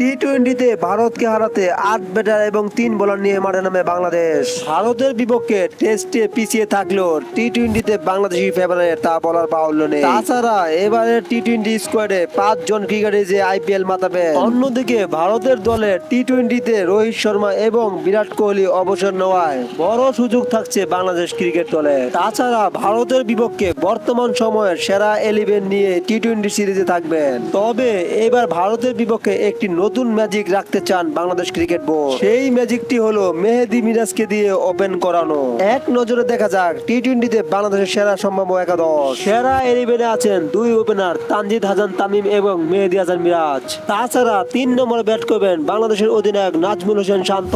টি টোয়েন্টিতে ভারতকে হারাতে আট ব্যাটার এবং তিন বোলার নিয়ে মাঠে নামে বাংলাদেশ। ভারতের বিপক্ষে টেস্টে পিছিয়ে থাকলেও টি টোয়েন্টিতে বাংলাদেশি ফেভারিট তা বলার বাহুল্য নেই। তাছাড়া এবারে টি টোয়েন্টি স্কোয়াডে পাঁচজন ক্রিকেটার যে আইপিএল মাতাবে। অন্যদিকে ভারতের দলে টি টোয়েন্টিতে রোহিত শর্মা এবং বিরাট কোহলি অবসর নেওয়ায় বড় সুযোগ থাকছে বাংলাদেশ ক্রিকেট দলে। তাছাড়া ভারতের বিপক্ষে বর্তমান সময়ের সেরা এলিভেন নিয়ে টি টোয়েন্টি সিরিজে থাকবেন। তবে এবার ভারতের বিপক্ষে একটি নতুন ম্যাজিক রাখতে চান বাংলাদেশ ক্রিকেট বোর্ড সেই ম্যাজিকটি হলো মেহেদি মিরাজকে দিয়ে ওপেন করানো। এক নজরে দেখা যাক টি টোয়েন্টিতে বাংলাদেশের সেরা সম্ভাব্য একাদশ। সেরা এলিভেনে আছেন দুই ওপেনার তানজিদ হাসান তামিম এবং মেহেদি হাসান মিরাজ। তাছাড়া তিন নম্বরে ব্যাট করবেন বাংলাদেশের অধিনায়ক নাজমুল হোসেন শান্ত।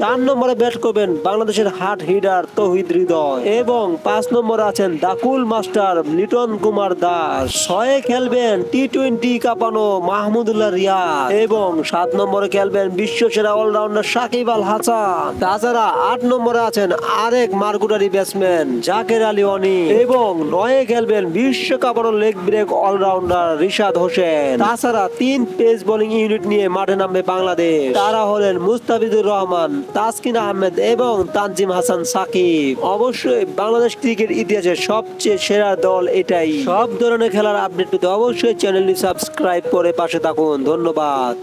চার নম্বরে ব্যাট করবেন বাংলাদেশের হার্ট হিডার তৌহিদ হৃদয়। এবং পাঁচ নম্বরে আছেন দাকুল মাস্টার লিটন কুমার দাস। ছয়ে খেলবেন টি টোয়েন্টি কাঁপানো মাহমুদুল্লাহ রিয়াদ এবং সাত নম্বরে খেলবেন বিশ্ব সেরা অলরাউন্ডার সাকিব আল হাসান। তাছাড়া আট নম্বরে আছেন আরেক মার্কুটারি ব্যাটসম্যান জাকের আলী অনি এবং নয়ে খেলবেন বিশ্ব কাঁপানো leg break allrounder Rishad Hossain. তাছাড়া তিন পেস বোলিং ইউনিট নিয়ে মাঠে নামবে বাংলাদেশ। তারা হলেন মুস্তাফিজুর রহমান, তাসকিন আহমেদ এবং তানজিম হাসান সাকিব। অবশ্যই বাংলাদেশ ক্রিকেট ইতিহাসের সবচেয়ে সেরা দল এটাই। সব ধরনের খেলার আপডেট পেতে অবশ্যই চ্যানেলটি সাবস্ক্রাইব করে পাশে থাকুন। ধন্যবাদ।